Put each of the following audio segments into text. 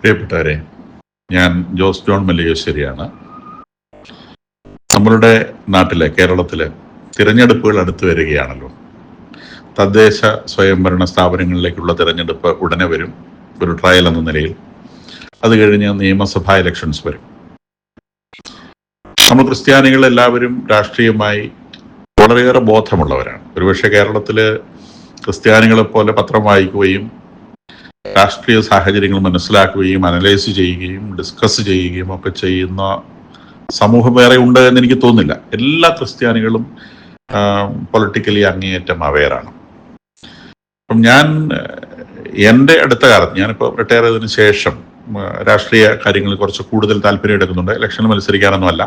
പ്രിയപ്പെട്ടവരെ ഞാൻ ജോസ് ജോൺ മല്ലികശ്ശേരിയാണ് നമ്മളുടെ നാട്ടിലെ കേരളത്തിലെ തിരഞ്ഞെടുപ്പുകൾ അടുത്തു വരികയാണല്ലോ. തദ്ദേശ സ്വയംഭരണ സ്ഥാപനങ്ങളിലേക്കുള്ള തിരഞ്ഞെടുപ്പ് ഉടനെ വരും ഒരു ട്രയൽ എന്ന നിലയിൽ. അത് കഴിഞ്ഞ് നിയമസഭാ ഇലക്ഷൻസ് വരും. നമ്മൾ ക്രിസ്ത്യാനികൾ എല്ലാവരും രാഷ്ട്രീയമായി വളരെയേറെ ബോധമുള്ളവരാണ്. ഒരുപക്ഷെ കേരളത്തിൽ ക്രിസ്ത്യാനികളെ പോലെ പത്രം വായിക്കുകയും രാഷ്ട്രീയ സാഹചര്യങ്ങൾ മനസ്സിലാക്കുകയും അനലൈസ് ചെയ്യുകയും ഡിസ്കസ് ചെയ്യുകയും ഒക്കെ ചെയ്യുന്ന സമൂഹം വേറെ ഉണ്ട് എന്ന് എനിക്ക് തോന്നുന്നില്ല. എല്ലാ ക്രിസ്ത്യാനികളും പൊളിറ്റിക്കലി അങ്ങേയറ്റം അവെയറാണ് അപ്പം ഞാൻ എന്റെ അടുത്ത കാലത്ത് ഞാനിപ്പോൾ റിട്ടയർ ചെയ്തതിന് ശേഷം രാഷ്ട്രീയ കാര്യങ്ങളിൽ കുറച്ച് കൂടുതൽ താല്പര്യം എടുക്കുന്നുണ്ട്. ഇലക്ഷനിൽ മത്സരിക്കാനൊന്നുമല്ല.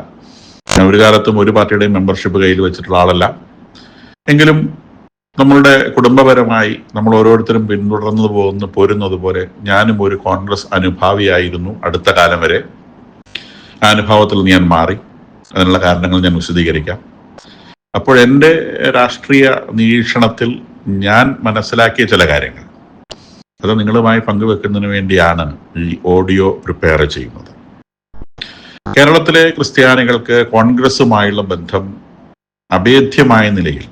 ഒരു കാലത്തും ഒരു പാർട്ടിയുടെയും മെമ്പർഷിപ്പ് കയ്യിൽ വെച്ചിട്ടുള്ള ആളല്ല. എങ്കിലും നമ്മളുടെ കുടുംബപരമായി നമ്മൾ ഓരോരുത്തരും പിന്തുടർന്നു പോകുന്ന പോരുന്നത് പോലെ ഞാനും ഒരു കോൺഗ്രസ് അനുഭാവിയായിരുന്നു അടുത്ത കാലം വരെ. ആ അനുഭവത്തിൽ ഞാൻ മാറി. അതിനുള്ള കാരണങ്ങൾ ഞാൻ വിശദീകരിക്കാം. അപ്പോൾ എന്റെ രാഷ്ട്രീയ നിരീക്ഷണത്തിൽ ഞാൻ മനസ്സിലാക്കിയ ചില കാര്യങ്ങൾ. അത് നിങ്ങളുമായി പങ്കുവെക്കുന്നതിന് വേണ്ടിയാണ് ഈ ഓഡിയോ പ്രിപ്പയർ ചെയ്യുന്നത്. കേരളത്തിലെ ക്രിസ്ത്യാനികൾക്ക് കോൺഗ്രസുമായുള്ള ബന്ധം അഭേദ്യമായ നിലയിൽ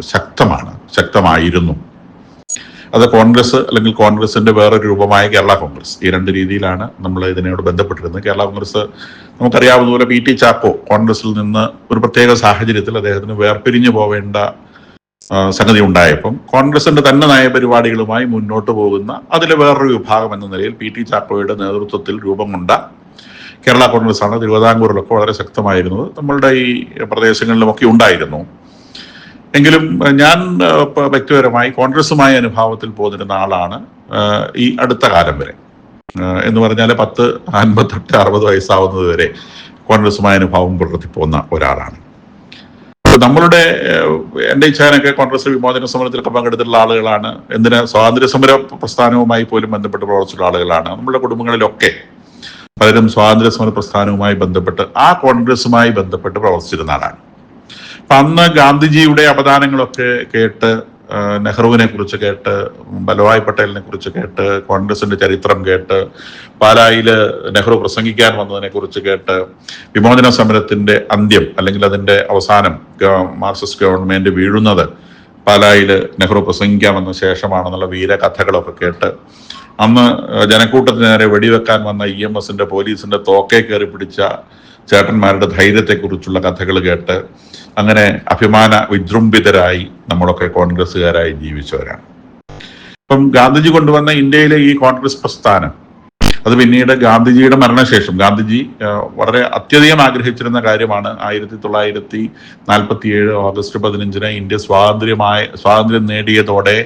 ശക്തമാണ് ശക്തമായിരുന്നു. അത് കോൺഗ്രസ് അല്ലെങ്കിൽ കോൺഗ്രസിന്റെ വേറൊരു രൂപമായ കേരള കോൺഗ്രസ്. ഈ രണ്ട് രീതിയിലാണ് നമ്മൾ ഇതിനോട് ബന്ധപ്പെട്ടിരുന്നത്. കേരള കോൺഗ്രസ് നമുക്കറിയാവുന്ന പോലെ പി ടി ചാക്കോ കോൺഗ്രസിൽ നിന്ന് ഒരു പ്രത്യേക സാഹചര്യത്തിൽ അദ്ദേഹത്തിന് വേർപിരിഞ്ഞു പോവേണ്ട സംഗതി ഉണ്ടായപ്പം കോൺഗ്രസിന്റെ തന്നെ നയപരിപാടികളുമായി മുന്നോട്ട് പോകുന്ന അതിലെ വേറൊരു വിഭാഗം എന്ന നിലയിൽ പി ടി ചാക്കോയുടെ നേതൃത്വത്തിൽ രൂപം കൊണ്ട കേരള കോൺഗ്രസ് ആണ് തിരുവിതാംകൂറിലൊക്കെ വളരെ ശക്തമായിരുന്നത്. നമ്മളുടെ ഈ പ്രദേശങ്ങളിലുമൊക്കെ ഉണ്ടായിരുന്നു. എങ്കിലും ഞാൻ വ്യക്തിപരമായി കോൺഗ്രസുമായ അനുഭാവത്തിൽ പോന്നിരുന്ന ആളാണ് ഈ അടുത്ത കാലം വരെ. എന്ന് പറഞ്ഞാൽ പത്ത് അൻപത്തെട്ട് അറുപത് വയസ്സാവുന്നത് വരെ കോൺഗ്രസുമായ അനുഭാവം പുലർത്തി പോകുന്ന ഒരാളാണ്. നമ്മളുടെ എന്റെ ഇച്ഛാനൊക്കെ കോൺഗ്രസ് വിമോചന സമരത്തിലൊക്കെ പങ്കെടുത്തിട്ടുള്ള ആളുകളാണ്. എന്തിന്? സ്വാതന്ത്ര്യ സമര പ്രസ്ഥാനവുമായി പോലും ബന്ധപ്പെട്ട് പ്രവർത്തിച്ചിട്ടുള്ള ആളുകളാണ്. നമ്മുടെ കുടുംബങ്ങളിലൊക്കെ പലരും സ്വാതന്ത്ര്യ സമര പ്രസ്ഥാനവുമായി ബന്ധപ്പെട്ട് ആ കോൺഗ്രസുമായി ബന്ധപ്പെട്ട് പ്രവർത്തിച്ചിരുന്ന ആളാണ്. അന്ന് ഗാന്ധിജിയുടെ അവദാനങ്ങളൊക്കെ കേട്ട് നെഹ്റുവിനെ കുറിച്ച് കേട്ട് ബലവായ് പട്ടേലിനെ കുറിച്ച് കേട്ട് കോൺഗ്രസിന്റെ ചരിത്രം കേട്ട് പാലായിൽ നെഹ്റു പ്രസംഗിക്കാൻ വന്നതിനെ കുറിച്ച് കേട്ട് വിമോചന സമരത്തിന്റെ അന്ത്യം അല്ലെങ്കിൽ അതിന്റെ അവസാനം മാർക്സിസ്റ്റ് ഗവൺമെന്റ് വീഴുന്നത് പാലായിൽ നെഹ്റു പ്രസംഗിക്കാൻ വന്ന ശേഷമാണെന്നുള്ള വീര കഥകളൊക്കെ കേട്ട് അന്ന് ജനക്കൂട്ടത്തിന് നേരെ വെടിവെക്കാൻ വന്ന ഇ എം എസിന്റെ പോലീസിന്റെ തോക്കെ കയറി പിടിച്ച ചേട്ടന്മാരുടെ ധൈര്യത്തെക്കുറിച്ചുള്ള കഥകൾ കേട്ട് അങ്ങനെ അഭിമാന വിജൃംഭിതരായി നമ്മളൊക്കെ കോൺഗ്രസ്സുകാരായി ജീവിച്ചവരാണ്. ഇപ്പം ഗാന്ധിജി കൊണ്ടുവന്ന ഇന്ത്യയിലെ ഈ കോൺഗ്രസ് പ്രസ്ഥാനം അത് പിന്നീട് ഗാന്ധിജിയുടെ മരണശേഷം ഗാന്ധിജി വളരെ അത്യധികം ആഗ്രഹിച്ചിരുന്ന കാര്യമാണ് ആയിരത്തി തൊള്ളായിരത്തി നാൽപ്പത്തി ഏഴ് ഓഗസ്റ്റ് പതിനഞ്ചിന് ഇന്ത്യ സ്വാതന്ത്ര്യമായ സ്വാതന്ത്ര്യം നേടിയതോടെ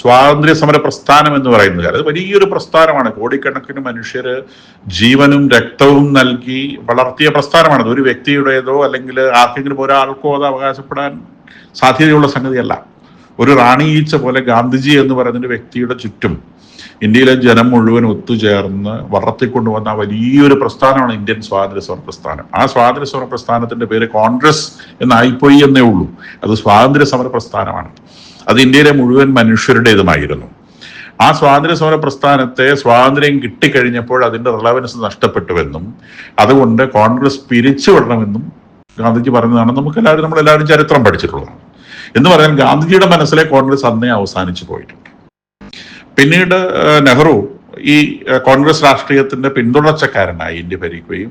സ്വാതന്ത്ര്യ സമര പ്രസ്ഥാനം എന്ന് പറയുന്നത് അത് വലിയൊരു പ്രസ്ഥാനമാണ്. കോടിക്കണക്കിന് മനുഷ്യർ ജീവനും രക്തവും നൽകി വളർത്തിയ പ്രസ്ഥാനമാണ് ഒരു വ്യക്തിയുടേതോ അല്ലെങ്കിൽ ആർക്കെങ്കിലും ഒരാൾക്കോ അത് അവകാശപ്പെടാൻ സാധ്യതയുള്ള സംഗതിയല്ല. ഒരു റാണി ഈച്ച പോലെ ഗാന്ധിജി എന്ന് പറയുന്ന വ്യക്തിയുടെ ചുറ്റും ഇന്ത്യയിലെ ജനം മുഴുവൻ ഒത്തുചേർന്ന് വളർത്തിക്കൊണ്ടുവന്ന വലിയൊരു പ്രസ്ഥാനമാണ് ഇന്ത്യൻ സ്വാതന്ത്ര്യ സമര പ്രസ്ഥാനം ആ സ്വാതന്ത്ര്യ സമര പ്രസ്ഥാനത്തിന്റെ പേര് കോൺഗ്രസ് എന്നായിപ്പോയി എന്നേ ഉള്ളൂ. അത് സ്വാതന്ത്ര്യ സമര പ്രസ്ഥാനമാണ് അത് ഇന്ത്യയിലെ മുഴുവൻ മനുഷ്യരുടേതുമായിരുന്നു. ആ സ്വാതന്ത്ര്യ സമര പ്രസ്ഥാനത്തെ സ്വാതന്ത്ര്യം കിട്ടിക്കഴിഞ്ഞപ്പോൾ അതിന്റെ റിലവൻസ് നഷ്ടപ്പെട്ടുവെന്നും അതുകൊണ്ട് കോൺഗ്രസ് പിരിച്ചുവിടണമെന്നും ഗാന്ധിജി പറഞ്ഞതാണ് നമുക്ക് എല്ലാവരും നമ്മൾ എല്ലാവരും ചരിത്രം പഠിച്ചിട്ടുള്ളതാണ് എന്ന് പറയാൻ ഗാന്ധിജിയുടെ മനസ്സിലെ കോൺഗ്രസ് അന്നേ അവസാനിച്ചു പോയിട്ടുണ്ട് പിന്നീട് നെഹ്റു ഈ കോൺഗ്രസ് രാഷ്ട്രീയത്തിന്റെ പിന്തുടർച്ചക്കാരനായി ഇന്ത്യ ഭരിക്കുകയും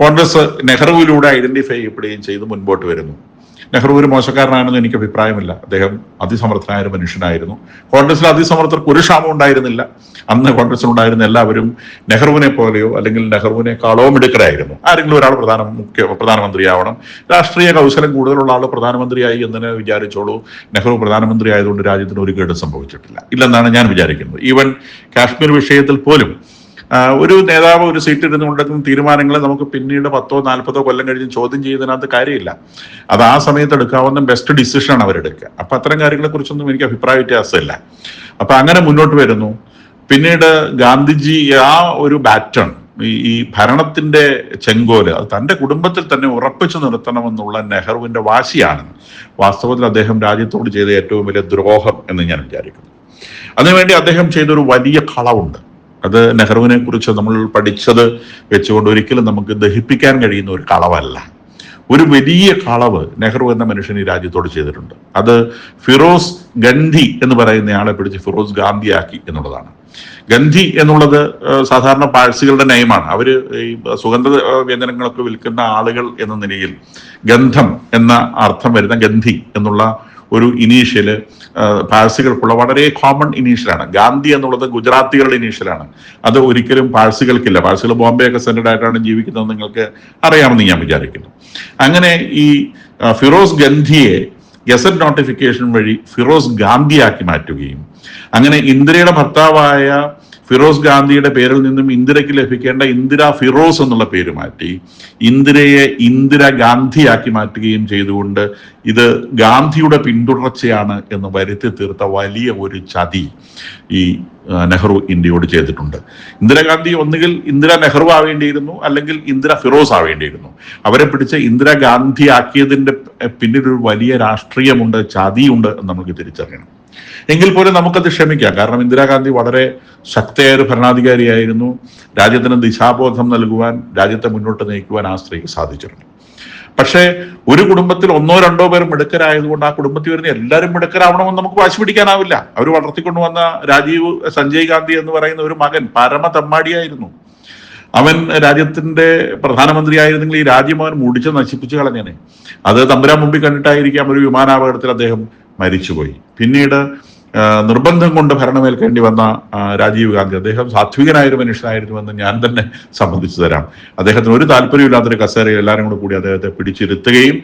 കോൺഗ്രസ് നെഹ്റുവിലൂടെ ഐഡന്റിഫൈ ചെയ്യപ്പെടുകയും ചെയ്ത് മുൻപോട്ട് വരുന്നു. നെഹ്റു ഒരു മോശക്കാരനാണെന്ന് എനിക്ക് അഭിപ്രായമില്ല. അദ്ദേഹം അതിസമർത്ഥനായ ഒരു മനുഷ്യനായിരുന്നു. കോൺഗ്രസിൽ അതിസമർത്ഥർക്ക് ഒരു ക്ഷാമം ഉണ്ടായിരുന്നില്ല. അന്ന് കോൺഗ്രസിൽ ഉണ്ടായിരുന്ന എല്ലാവരും നെഹ്റുവിനെ പോലെയോ അല്ലെങ്കിൽ നെഹ്റുവിനെക്കാളോ മിടുക്കരായിരുന്നു. ആരെങ്കിലും ഒരാൾ പ്രധാന മുഖ്യ പ്രധാനമന്ത്രിയാവണം. രാഷ്ട്രീയ കൗശലം കൂടുതലുള്ള ആൾ പ്രധാനമന്ത്രിയായി എന്ന് വിചാരിച്ചോളൂ. നെഹ്റു പ്രധാനമന്ത്രി ആയതുകൊണ്ട് രാജ്യത്തിന് ഒരു കേട് സംഭവിച്ചിട്ടില്ല. ഇല്ലെന്നാണ് ഞാൻ വിചാരിക്കുന്നത്. ഈവൻ കാശ്മീർ വിഷയത്തിൽ പോലും ഒരു നേതാവ് ഒരു സീറ്റ് ഇരുന്ന് കൊണ്ടെത്തുന്ന തീരുമാനങ്ങൾ നമുക്ക് പിന്നീട് പത്തോ നാൽപ്പതോ കൊല്ലം കഴിഞ്ഞ് ചോദ്യം ചെയ്യുന്നതിനകത്ത് കാര്യമില്ല. അത് ആ സമയത്ത് എടുക്കാവുന്ന ബെസ്റ്റ് ഡിസിഷനാണ് അവരെടുക്കുക അപ്പൊ അത്തരം കാര്യങ്ങളെ കുറിച്ചൊന്നും എനിക്ക് അഭിപ്രായ വ്യത്യാസമില്ല. അപ്പൊ അങ്ങനെ മുന്നോട്ട് വരുന്നു. പിന്നീട് ഗാന്ധിജി ആ ഒരു ബാറ്റൺ ഈ ഭരണത്തിന്റെ ചെങ്കോൽ അത് തന്റെ കുടുംബത്തിൽ തന്നെ ഉറപ്പിച്ചു നിർത്തണമെന്നുള്ള നെഹ്റുവിന്റെ വാശിയാണ് വാസ്തവത്തിൽ അദ്ദേഹം രാജ്യത്തോട് ചെയ്ത ഏറ്റവും വലിയ ദ്രോഹം എന്ന് ഞാൻ വിചാരിക്കുന്നു. അതിനുവേണ്ടി അദ്ദേഹം ചെയ്തൊരു വലിയ കളവുണ്ട്. അത് നെഹ്റുവിനെ കുറിച്ച് നമ്മൾ പഠിച്ചത് വെച്ചുകൊണ്ട് ഒരിക്കലും നമുക്ക് ദഹിപ്പിക്കാൻ കഴിയുന്ന ഒരു കളവല്ല. ഒരു വലിയ കളവ് നെഹ്റു എന്ന മനുഷ്യൻ ഈ രാജ്യത്തോട് ചെയ്തിട്ടുണ്ട്. അത് ഫിറോസ് ഗന്ധി എന്ന് പറയുന്ന ആളെ പിടിച്ച് ഫിറോസ് ഗാന്ധിയാക്കി എന്നുള്ളതാണ്. ഗന്ധി എന്നുള്ളത് സാധാരണ പാഴ്സികളുടെ നയമാണ്. അവർ ഈ സുഗന്ധ വ്യഞ്ജനങ്ങളൊക്കെ വിൽക്കുന്ന ആളുകൾ എന്ന നിലയിൽ ഗന്ധം എന്ന അർത്ഥം വരുന്ന ഗന്ധി എന്നുള്ള ഒരു ഇനീഷ്യൽ പാഴ്സികൾക്കുള്ള വളരെ കോമൺ ഇനീഷ്യലാണ് ഗാന്ധി എന്നുള്ളത് ഗുജറാത്തികളുടെ ഇനീഷ്യലാണ് അത് ഒരിക്കലും പാഴ്സികൾക്കില്ല. പാഴ്സികൾ ബോംബെ ഒക്കെ സെന്റഡ് ആയിട്ടാണ് ജീവിക്കുന്നത് നിങ്ങൾക്ക് അറിയാമെന്ന് ഞാൻ വിചാരിക്കുന്നു. അങ്ങനെ ഈ ഫിറോസ് ഗന്ധിയെ ഗസറ്റ് നോട്ടിഫിക്കേഷൻ വഴി ഫിറോസ് ഗാന്ധിയാക്കി മാറ്റുകയും അങ്ങനെ ഇന്ദിരയുടെ ഭർത്താവായ ഫിറോസ് ഗാന്ധിയുടെ പേരിൽ നിന്നും ഇന്ദിരയ്ക്ക് ലഭിക്കേണ്ട ഇന്ദിര ഫിറോസ് എന്നുള്ള പേര് മാറ്റി ഇന്ദിരയെ ഇന്ദിര ഗാന്ധിയാക്കി മാറ്റുകയും ചെയ്തുകൊണ്ട് ഇത് ഗാന്ധിയുടെ പിന്തുടർച്ചയാണ് എന്ന് വരുത്തി തീർത്ത വലിയ ഒരു ചതി ഈ നെഹ്റു ഇന്ത്യയോട് ചെയ്തിട്ടുണ്ട്. ഇന്ദിരാഗാന്ധി ഒന്നുകിൽ ഇന്ദിര നെഹ്റു ആവേണ്ടിയിരുന്നു അല്ലെങ്കിൽ ഇന്ദിര ഫിറോസ് ആവേണ്ടിയിരുന്നു. അവരെ പിടിച്ച് ഇന്ദിര ഗാന്ധി ആക്കിയതിന്റെ പിന്നിൽ ഒരു വലിയ രാഷ്ട്രീയമുണ്ട് ചതിയുണ്ട് എന്ന് നമുക്ക് തിരിച്ചറിയണം. എങ്കിൽ പോലും നമുക്കത് ക്ഷമിക്കാം. കാരണം ഇന്ദിരാഗാന്ധി വളരെ ശക്തയായ ഒരു ഭരണാധികാരിയായിരുന്നു. രാജ്യത്തിന് ദിശാബോധം നൽകുവാൻ രാജ്യത്തെ മുന്നോട്ട് നയിക്കുവാൻ ആ സ്ത്രീക്ക് സാധിച്ചിട്ടുണ്ട്. പക്ഷേ ഒരു കുടുംബത്തിൽ ഒന്നോ രണ്ടോ പേർ മിടുക്കരായതുകൊണ്ട് ആ കുടുംബത്തിൽ വരുന്ന എല്ലാവരും മിടുക്കരാവണമെന്ന് നമുക്ക് വാശി പിടിക്കാനാവില്ല. അവർ വളർത്തിക്കൊണ്ടുവന്ന രാജീവ് സഞ്ജയ് ഗാന്ധി എന്ന് പറയുന്ന ഒരു മകൻ പരമ തമ്മാടിയായിരുന്നു. അവൻ രാജ്യത്തിന്റെ പ്രധാനമന്ത്രിയായിരുന്നെങ്കിൽ ഈ രാജ്യം അവൻ മുടിച്ച് നശിപ്പിച്ചു കളഞ്ഞേനെ. അത് തമ്പുരാൻ മുമ്പിൽ കണ്ടിട്ടായിരിക്കാം ഒരു വിമാനാപകടത്തിൽ അദ്ദേഹം മരിച്ചുപോയി. പിന്നീട് നിർബന്ധം കൊണ്ട് ഭരണമേൽക്കേണ്ടി വന്ന രാജീവ് ഗാന്ധി അദ്ദേഹം സാത്വികനായ ഒരു മനുഷ്യനായിരുന്നുവെന്ന് ഞാൻ തന്നെ സംബന്ധിച്ചു തരാം. അദ്ദേഹത്തിന് ഒരു താല്പര്യമില്ലാത്തൊരു കസേരയിൽ എല്ലാവരും കൂടെ കൂടി അദ്ദേഹത്തെ പിടിച്ചിരുത്തുകയും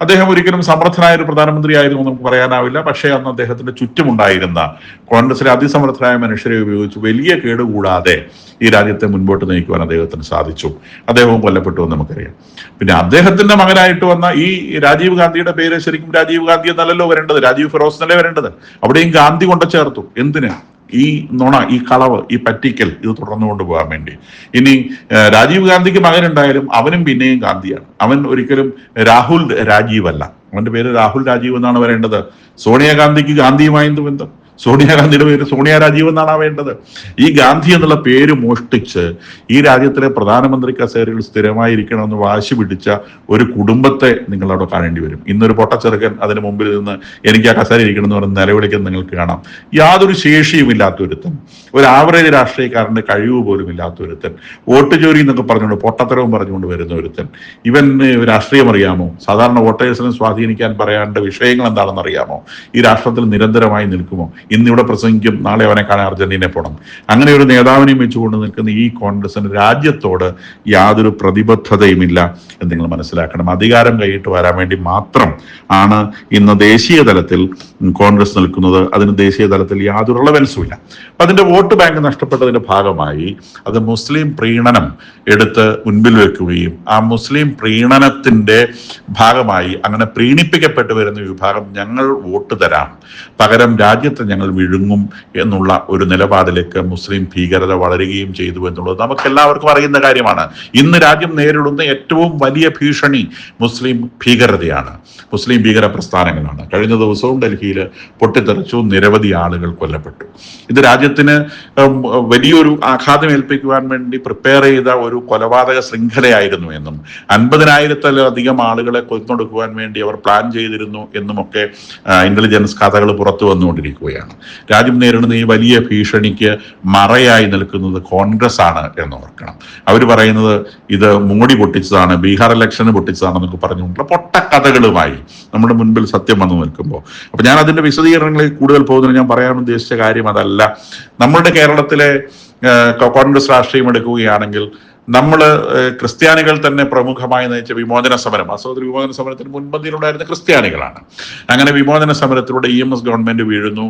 അദ്ദേഹം ഒരിക്കലും സമർത്ഥനായ ഒരു പ്രധാനമന്ത്രിയായിരുന്നു നമുക്ക് പറയാനാവില്ല. പക്ഷേ അന്ന് അദ്ദേഹത്തിന്റെ ചുറ്റുമുണ്ടായിരുന്ന കോൺഗ്രസിലെ അതിസമർത്ഥനായ മനുഷ്യരെ ഉപയോഗിച്ച് വലിയ കേടുകൂടാതെ ഈ രാജ്യത്തെ മുൻപോട്ട് നയിക്കുവാൻ അദ്ദേഹത്തിന് സാധിച്ചു. അദ്ദേഹവും കൊല്ലപ്പെട്ടു എന്ന് നമുക്കറിയാം. പിന്നെ അദ്ദേഹത്തിന്റെ മകനായിട്ട് വന്ന ഈ രാജീവ് ഗാന്ധിയുടെ പേര് ശരിക്കും രാജീവ് ഗാന്ധി എന്നല്ലല്ലോ വരേണ്ടത്. രാജീവ് ഫിറോസ് എന്നല്ലേ വരേണ്ടത്? അവിടെയും ഗാന്ധി കൊണ്ടു ചേർത്തു. എന്തിന്? ഈ നുണ ഈ കളവ് ഈ പറ്റിക്കൽ ഇത് തുടർന്നു കൊണ്ടുപോകാൻ വേണ്ടി. ഇനി രാജീവ് ഗാന്ധിക്ക് മകനുണ്ടായാലും അവനും പിന്നെയും ഗാന്ധിയാണ്. അവൻ ഒരിക്കലും രാഹുൽ രാജീവ് അല്ല അവന്റെ പേര് രാഹുൽ രാജീവ് എന്നാണ് വരേണ്ടത്. സോണിയാഗാന്ധിക്ക് ഗാന്ധിയുമായി എന്ത് ബന്ധം? സോണിയാഗാന്ധിയുടെ പേര് സോണിയ രാജീവ് എന്നാണ് വേണ്ടത് ഈ ഗാന്ധി എന്നുള്ള പേര് മോഷ്ടിച്ച് ഈ രാജ്യത്തിലെ പ്രധാനമന്ത്രി കസേരയിൽ സ്ഥിരമായിരിക്കണമെന്ന് വാശി പിടിച്ച ഒരു കുടുംബത്തെ നിങ്ങൾ അവിടെ കാണേണ്ടി വരും. ഇന്നൊരു പൊട്ടച്ചെറുക്കൻ അതിന് മുമ്പിൽ നിന്ന് എനിക്ക് ആ കസേര ഇരിക്കണം എന്ന് പറഞ്ഞ് നിലവിളിക്കുന്നത് നിങ്ങൾക്ക് കാണാം. യാതൊരു ശേഷിയും ഇല്ലാത്ത ഒരുത്തൻ ഒരു ആവറേജ് രാഷ്ട്രീയക്കാരന്റെ കഴിവ് പോലും ഇല്ലാത്ത ഒരുത്തൻ വോട്ട് ജോലി എന്നൊക്കെ പറഞ്ഞുകൊണ്ട് പൊട്ടത്തരവും പറഞ്ഞുകൊണ്ട് വരുന്ന ഒരുത്തൻ ഇവൻ രാഷ്ട്രീയം അറിയാമോ? സാധാരണ വോട്ടേഴ്സിനെ സ്വാധീനിക്കാൻ പറയേണ്ട വിഷയങ്ങൾ എന്താണെന്ന് അറിയാമോ? ഈ രാഷ്ട്രത്തിൽ നിരന്തരമായി നിൽക്കുമോ? ഇന്ന് ഇവിടെ പ്രസംഗിക്കും നാളെ അവനെ കാണാൻ അർജന്റീനയെ പോകണം അങ്ങനെ ഒരു നേതാവിനെയും വെച്ചുകൊണ്ട് നിൽക്കുന്ന ഈ കോൺഗ്രസിന് രാജ്യത്തോട് യാതൊരു പ്രതിബദ്ധതയുമില്ല എന്ന് നിങ്ങൾ മനസ്സിലാക്കണം. അധികാരം കൈയിട്ട് വരാൻ വേണ്ടി മാത്രം ആണ് ഇന്ന് ദേശീയ തലത്തിൽ കോൺഗ്രസ് നിൽക്കുന്നത്. അതിന് ദേശീയ തലത്തിൽ യാതൊരു റിലവൻസും ഇല്ല അപ്പൊ അതിന്റെ വോട്ട് ബാങ്ക് നഷ്ടപ്പെട്ടതിന്റെ ഭാഗമായി അത് മുസ്ലിം പ്രീണനം എടുത്ത് മുൻപിൽ വെക്കുകയും ആ മുസ്ലിം പ്രീണനത്തിന്റെ ഭാഗമായി അങ്ങനെ പ്രീണിപ്പിക്കപ്പെട്ടു വരുന്ന വിഭാഗം ഞങ്ങൾ വോട്ട് തരാം. പകരം രാജ്യത്തെ ഞങ്ങൾ വിഴുങ്ങും എന്നുള്ള ഒരു നിലപാടിലേക്ക് മുസ്ലിം ഭീകരത വളരുകയും ചെയ്തു എന്നുള്ളത് നമുക്ക് എല്ലാവർക്കും അറിയുന്ന കാര്യമാണ്. ഇന്ന് രാജ്യം നേരിടുന്ന ഏറ്റവും വലിയ ഭീഷണി മുസ്ലിം ഭീകരതയാണ്. മുസ്ലിം ഭീകര പ്രസ്ഥാനങ്ങളാണ്. കഴിഞ്ഞ ദിവസവും ഡൽഹിയിൽ പൊട്ടിത്തെറിച്ചു നിരവധി ആളുകൾ കൊല്ലപ്പെട്ടു. ഇത് രാജ്യത്തിന് വലിയൊരു ആഘാതം ഏൽപ്പിക്കുവാൻ വേണ്ടി പ്രിപ്പയർ ചെയ്ത ഒരു കൊലപാതക ശൃംഖലയായിരുന്നു എന്നും അൻപതിനായിരത്തിലധികം ആളുകളെ കൊന്നൊടുക്കുവാൻ വേണ്ടി അവർ പ്ലാൻ ചെയ്തിരുന്നു എന്നുമൊക്കെ ഇന്റലിജൻസ് കഥകൾ പുറത്തു വന്നുകൊണ്ടിരിക്കുകയാണ്. രാജ്യം നേരിടുന്ന ഈ വലിയ ഭീഷണിക്ക് മറയായി നിൽക്കുന്നത് കോൺഗ്രസ് ആണ് എന്ന് ഓർക്കണം. അവർ പറയുന്നത് ഇത് മോഡി പൊട്ടിച്ചതാണ് ബീഹാർ ഇലക്ഷന് പൊട്ടിച്ചതാണെന്നൊക്കെ പറഞ്ഞുകൊണ്ടുള്ള പൊട്ടക്കഥകളുമായി നമ്മുടെ മുൻപിൽ സത്യം വന്നു നിൽക്കുമ്പോൾ. അപ്പൊ ഞാൻ അതിന്റെ വിശദീകരണങ്ങളിൽ കൂടുതൽ പോകുന്നതിന് ഞാൻ പറയാൻ ഉദ്ദേശിച്ച കാര്യം അതല്ല. നമ്മുടെ കേരളത്തിലെ കോൺഗ്രസ് രാഷ്ട്രീയം എടുക്കുകയാണെങ്കിൽ നമ്മൾ ക്രിസ്ത്യാനികൾ തന്നെ പ്രമുഖമായി നയിച്ച വിമോചന സമരം. അസോദര വിമോചന സമരത്തിന് മുൻപന്തിയിലുണ്ടായിരുന്ന ക്രിസ്ത്യാനികളാണ്. അങ്ങനെ വിമോചന സമരത്തിലൂടെ ഇ എം എസ് ഗവൺമെന്റ് വീഴുന്നു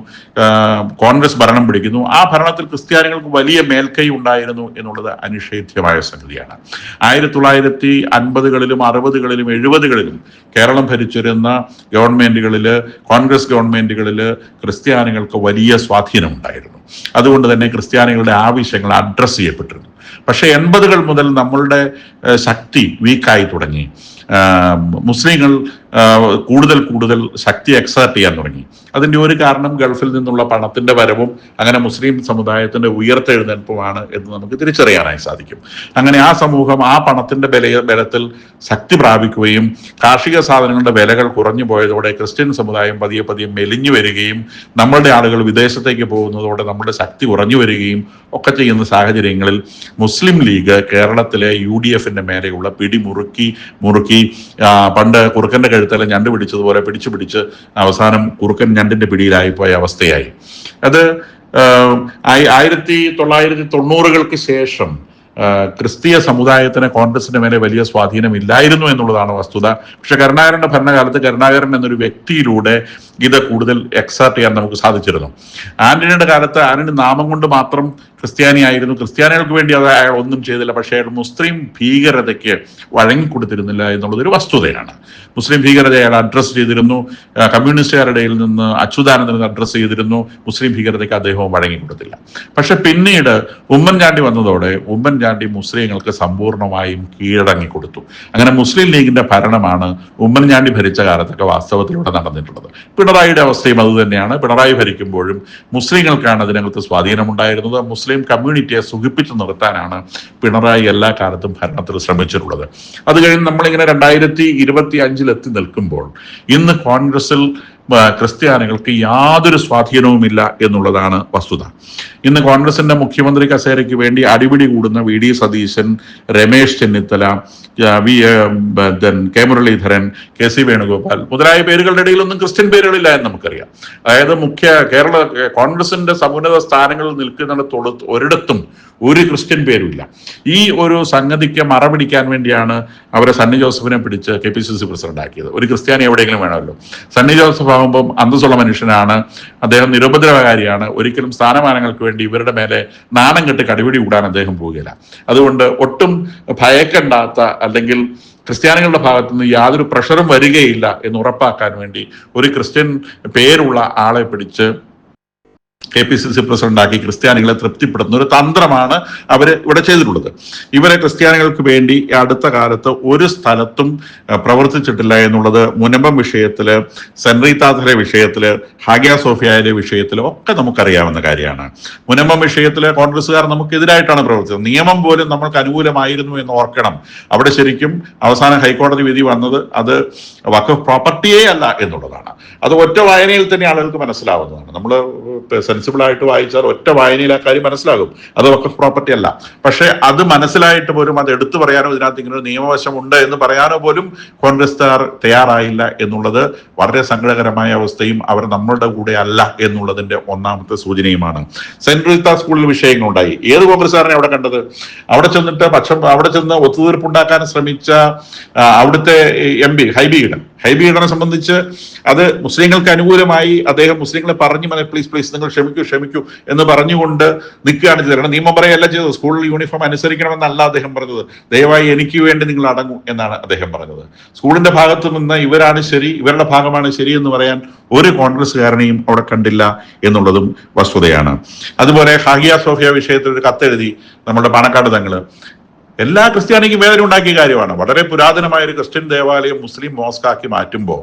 കോൺഗ്രസ് ഭരണം പിടിക്കുന്നു. ആ ഭരണത്തിൽ ക്രിസ്ത്യാനികൾക്ക് വലിയ മേൽക്കൈ ഉണ്ടായിരുന്നു എന്നുള്ളത് അനിഷേധ്യമായ സംഗതിയാണ്. ആയിരത്തി തൊള്ളായിരത്തി അൻപതുകളിലും അറുപതുകളിലും എഴുപതുകളിലും കേരളം ഭരിച്ചിരുന്ന ഗവൺമെന്റുകളിൽ കോൺഗ്രസ് ഗവൺമെന്റുകളിൽ ക്രിസ്ത്യാനികൾക്ക് വലിയ സ്വാധീനം ഉണ്ടായിരുന്നു അതുകൊണ്ട് തന്നെ ക്രിസ്ത്യാനികളുടെ ആവശ്യങ്ങൾ അഡ്രസ്സ് ചെയ്യപ്പെട്ടിരുന്നു. പക്ഷേ എൺപതുകൾ മുതൽ നമ്മളുടെ ശക്തി വീക്കായി തുടങ്ങി. മുസ്ലിങ്ങൾ കൂടുതൽ കൂടുതൽ ശക്തി എക്സേർട്ട് ചെയ്യാൻ തുടങ്ങി. അതിന്റെ ഒരു കാരണം ഗൾഫിൽ നിന്നുള്ള പണത്തിന്റെ വരവും അങ്ങനെ മുസ്ലിം സമുദായത്തിന്റെ ഉയർത്തെഴുന്നേൽപ്പുമാണ് എന്ന് നമുക്ക് തിരിച്ചറിയാനായി സാധിക്കും. അങ്ങനെ ആ സമൂഹം ആ പണത്തിന്റെ ബല ബലത്തിൽ ശക്തി പ്രാപിക്കുകയും കാർഷിക സാധനങ്ങളുടെ വിലകൾ കുറഞ്ഞു പോയതോടെ ക്രിസ്ത്യൻ സമുദായം പതിയെ പതിയെ മെലിഞ്ഞു വരികയും നമ്മളുടെ ആളുകൾ വിദേശത്തേക്ക് പോകുന്നതോടെ നമ്മുടെ ശക്തി കുറഞ്ഞു വരികയും ഒക്കെ ചെയ്യുന്ന സാഹചര്യങ്ങളിൽ മുസ്ലിം ലീഗ് കേരളത്തിലെ യു ഡി എഫിന്റെ മേലെയുള്ള പിടി മുറുക്കി ആ, പണ്ട് കുറുക്കന്റെ കഴുത്തല ഞണ്ട് പിടിച്ചതുപോലെ പിടിച്ചു പിടിച്ച് അവസാനം കുറുക്കൻ ഞണ്ടിന്റെ പിടിയിലായി പോയ അവസ്ഥയായി. അത് ആയിരത്തി തൊള്ളായിരത്തി തൊണ്ണൂറുകൾക്ക് ശേഷം ക്രിസ്തീയ സമുദായത്തിന് കോൺഗ്രസിന്റെ മേലെ വലിയ സ്വാധീനം ഇല്ലായിരുന്നു എന്നുള്ളതാണ് വസ്തുത. പക്ഷെ കരുണാകരന്റെ ഭരണകാലത്ത് കരുണാകരൻ എന്നൊരു വ്യക്തിയിലൂടെ ഇത് കൂടുതൽ എക്സാർട്ട് ചെയ്യാൻ നമുക്ക് സാധിച്ചിരുന്നു. ആന്റണിയുടെ കാലത്ത് ആന്റണി നാമം കൊണ്ട് മാത്രം ക്രിസ്ത്യാനിയായിരുന്നു ക്രിസ്ത്യാനികൾക്ക് വേണ്ടി അത് അയാൾ ഒന്നും ചെയ്തില്ല. പക്ഷേ അയാൾ മുസ്ലിം ഭീകരതയ്ക്ക് വഴങ്ങിക്കൊടുത്തിരുന്നില്ല എന്നുള്ളത് ഒരു വസ്തുതയാണ്. മുസ്ലിം ഭീകരത അയാൾ അഡ്രസ്സ് ചെയ്തിരുന്നു. കമ്മ്യൂണിസ്റ്റുകാരുടെ നിന്ന് അച്യുതാനന്ദൻ അഡ്രസ്സ് ചെയ്തിരുന്നു. മുസ്ലിം ഭീകരതയ്ക്ക് അദ്ദേഹവും വഴങ്ങിക്കൊടുത്തില്ല. പക്ഷെ പിന്നീട് ഉമ്മൻചാണ്ടി വന്നതോടെ ഉമ്മൻചാണ്ടി മുസ്ലിങ്ങൾക്ക് സമ്പൂർണമായും കീഴടങ്ങി കൊടുത്തു അങ്ങനെ മുസ്ലിം ലീഗിന്റെ ഭരണമാണ് ഉമ്മൻചാണ്ടി ഭരിച്ച കാലത്തൊക്കെ വാസ്തവത്തിലൂടെ നടന്നിട്ടുള്ളത്. പിണറായിയുടെ അവസ്ഥയും അതുതന്നെയാണ് പിണറായി ഭരിക്കുമ്പോഴും മുസ്ലിങ്ങൾക്കാണ് അതിനകത്ത് സ്വാധീനമുണ്ടായിരുന്നത്. മുസ്ലിം കമ്മ്യൂണിറ്റിയെ സുഖിപ്പിച്ചു നിർത്താനാണ് പിണറായി എല്ലാ കാലത്തും ഭരണത്തിൽ ശ്രമിച്ചിട്ടുള്ളത്. അത് കഴിഞ്ഞ് നമ്മളിങ്ങനെ രണ്ടായിരത്തി ഇരുപത്തി അഞ്ചിലെത്തി നിൽക്കുമ്പോൾ ഇന്ന് കോൺഗ്രസിൽ ക്രിസ്ത്യാനികൾക്ക് യാതൊരു സ്വാധീനവുമില്ല എന്നുള്ളതാണ് വസ്തുത. ഇന്ന് കോൺഗ്രസിന്റെ മുഖ്യമന്ത്രി കസേരയ്ക്ക് വേണ്ടി അടിപിടി കൂടുന്ന V. D. Satheesan Ramesh Chennithala V. K. Muraleedharan K. C. Venugopal മുതലായ പേരുകളുടെ ഇടയിലൊന്നും ക്രിസ്ത്യൻ പേരുകളില്ല എന്ന് നമുക്കറിയാം. അതായത് മുഖ്യ കേരള കോൺഗ്രസിന്റെ സമുന്നത സ്ഥാനങ്ങളിൽ നിൽക്കുന്നിടത്തോളം ഒരിടത്തും ഒരു ക്രിസ്ത്യൻ പേരുമില്ല. ഈ ഒരു സംഗതിക്ക് മറപിടിക്കാൻ വേണ്ടിയാണ് അവരെ സണ്ണി ജോസഫിനെ പിടിച്ച് K. P. C. C president ആക്കിയത് ഒരു ക്രിസ്ത്യാനി എവിടെയെങ്കിലും വേണമല്ലോ. സണ്ണി ജോസഫ് ആകുമ്പം അന്തസ്സുള്ള മനുഷ്യനാണ്. അദ്ദേഹം നിരുപദ്രവകാരിയാണ്. ഒരിക്കലും സ്ഥാനമാനങ്ങൾക്ക് വേണ്ടി ഇവരുടെ മേലെ നാണം കെട്ട് കടിപിടി കൂടാൻ അദ്ദേഹം പോവുകയില്ല. അതുകൊണ്ട് ഒട്ടും ഭയക്കണ്ടാത്ത അല്ലെങ്കിൽ ക്രിസ്ത്യാനികളുടെ ഭാഗത്തു നിന്ന് യാതൊരു പ്രഷറും വരികയില്ല എന്ന് ഉറപ്പാക്കാൻ വേണ്ടി ഒരു ക്രിസ്ത്യൻ പേരുള്ള ആളെ പിടിച്ച് കെ പി സി സി പ്രസിഡന്റാക്കി ക്രിസ്ത്യാനികളെ തൃപ്തിപ്പെടുത്തുന്ന ഒരു തന്ത്രമാണ് അവർ ഇവിടെ ചെയ്തിട്ടുള്ളത്. ഇവരെ ക്രിസ്ത്യാനികൾക്ക് വേണ്ടി അടുത്ത കാലത്ത് ഒരു സ്ഥലത്തും പ്രവർത്തിച്ചിട്ടില്ല എന്നുള്ളത് മുനമ്പം വിഷയത്തിൽ സെൻറീതാഥരെ വിഷയത്തിൽ ഹാഗിയ സോഫിയയുടെ വിഷയത്തിൽ ഒക്കെ നമുക്കറിയാവുന്ന കാര്യമാണ്. മുനമ്പം വിഷയത്തിൽ കോൺഗ്രസ്സുകാർ നമുക്കെതിരായിട്ടാണ് പ്രവർത്തിച്ചത്. നിയമം പോലും നമ്മൾക്ക് അനുകൂലമായിരുന്നു എന്ന് ഓർക്കണം. അവിടെ ശരിക്കും അവസാന ഹൈക്കോടതി വിധി വന്നത് അത് വക്കഫ് പ്രോപ്പർട്ടിയേ അല്ല എന്നുള്ളതാണ്. അത് ഒറ്റ വായനയിൽ തന്നെ ആളുകൾക്ക് മനസ്സിലാവുന്നതാണ്. നമ്മൾ സെൻസിബിൾ ആയിട്ട് വായിച്ചാൽ ഒറ്റ വായനയിൽ ആ കാര്യം മനസ്സിലാകും. അത് വക്കഫ് പ്രോപ്പർട്ടി അല്ല. പക്ഷേ അത് മനസ്സിലായിട്ട് പോലും അത് എടുത്തു പറയാനോ ഇതിനകത്ത് ഇങ്ങനെ ഒരു നിയമവശമുണ്ട് എന്ന് പറയാനോ പോലും കോൺഗ്രസ്സുകാർ തയ്യാറായില്ല എന്നുള്ളത് വളരെ സങ്കടകരമായ അവസ്ഥയും അവർ നമ്മളുടെ കൂടെ അല്ല എന്നുള്ളതിന്റെ ഒന്നാമത്തെ സൂചനയുമാണ്. സെൻട്രൽ റീത്ത സ്കൂളിൽ വിഷയങ്ങളുണ്ടായി. ഏത് കോൺഗ്രസ്സുകാരനെ അവിടെ കണ്ടത്? അവിടെ ചെന്നിട്ട് പക്ഷം അവിടെ ചെന്ന് ഒത്തുതീർപ്പുണ്ടാക്കാൻ ശ്രമിച്ച അവിടുത്തെ എം പി ഹൈബി ഈഡൻ ഹൈബി ഈഡനെ സംബന്ധിച്ച് അത് മുസ്ലിങ്ങൾക്ക് അനുകൂലമായി അദ്ദേഹം മുസ്ലിങ്ങളെ പറഞ്ഞു മതി പ്ലീസ് പ്ലീസ് നിങ്ങൾ ക്ഷമിക്കൂ ക്ഷമിക്കൂ എന്ന് പറഞ്ഞുകൊണ്ട് നിൽക്കുകയാണ് ചെയ്തത്. കാരണം നിയമം പറയല്ല ചെയ്തത്. സ്കൂളിൽ യൂണിഫോം അനുസരിക്കണമെന്നല്ല അദ്ദേഹം പറഞ്ഞത്. ദയവായി എനിക്ക് വേണ്ടി നിങ്ങൾ അടങ്ങൂ എന്നാണ് അദ്ദേഹം പറഞ്ഞത്. സ്കൂളിന്റെ ഭാഗത്ത് നിന്ന് ഇവരാണ് ശരി ഇവരുടെ ഭാഗമാണ് ശരി എന്ന് പറയാൻ ഒരു കോൺഗ്രസ്സുകാരനെയും അവിടെ കണ്ടില്ല എന്നുള്ളതും വസ്തുതയാണ്. അതുപോലെ ഹാഗിയ സോഫിയ വിഷയത്തിൽ ഒരു കത്തെഴുതി നമ്മുടെ പാണക്കാട് തങ്ങൾ. എല്ലാ ക്രിസ്ത്യാനിക്കും വേദന ഉണ്ടാക്കിയ കാര്യമാണ്. വളരെ പുരാതനമായ ഒരു ക്രിസ്ത്യൻ ദേവാലയം മുസ്ലിം മോസ്കാക്കി മാറ്റുമ്പോൾ